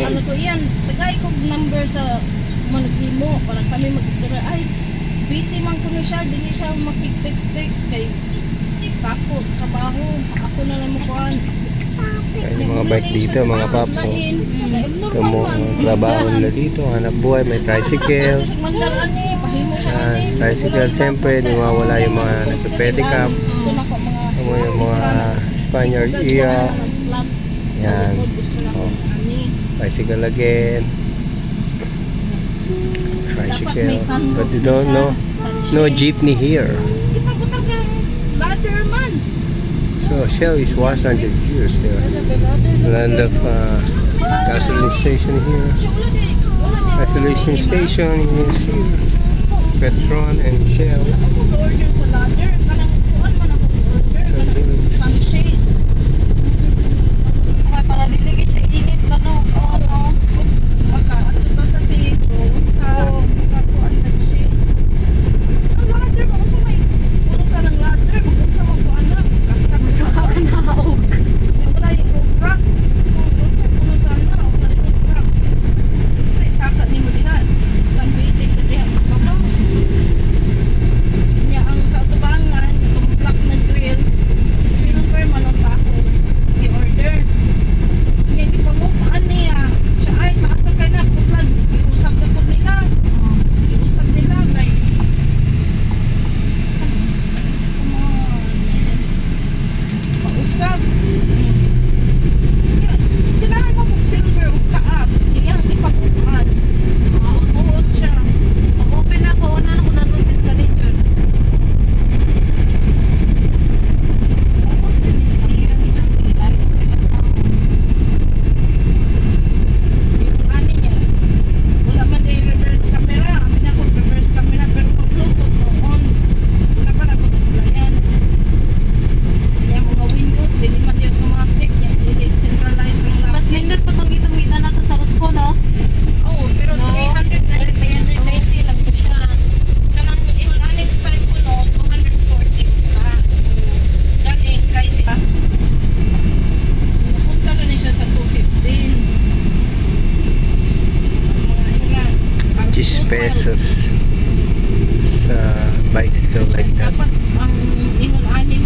ano ko yan, tagay kog number sa managlimo, parang kami mag-istorya, ay, busy man ko siya, dili siya mag-text-text, kay sako, trabaho, ako na lang makuhaan. Ayun mga bike dito, mga papo. Ito mo, trabaho nila dito, hanap buhay, may tricycle. Uh, tricycle, siyempre, niwawala yung mga ano nasa pedicab. Ito mo yung mga Spaniard iya. Yan bicycle again. Tricycle. But you don't know. No jeepney here. So Shell is 100 years here. Land of uh, gasoline station here. Gasoline station is here. Petron and Shell. pesos sa bike to like that. Dapat ang ingon ani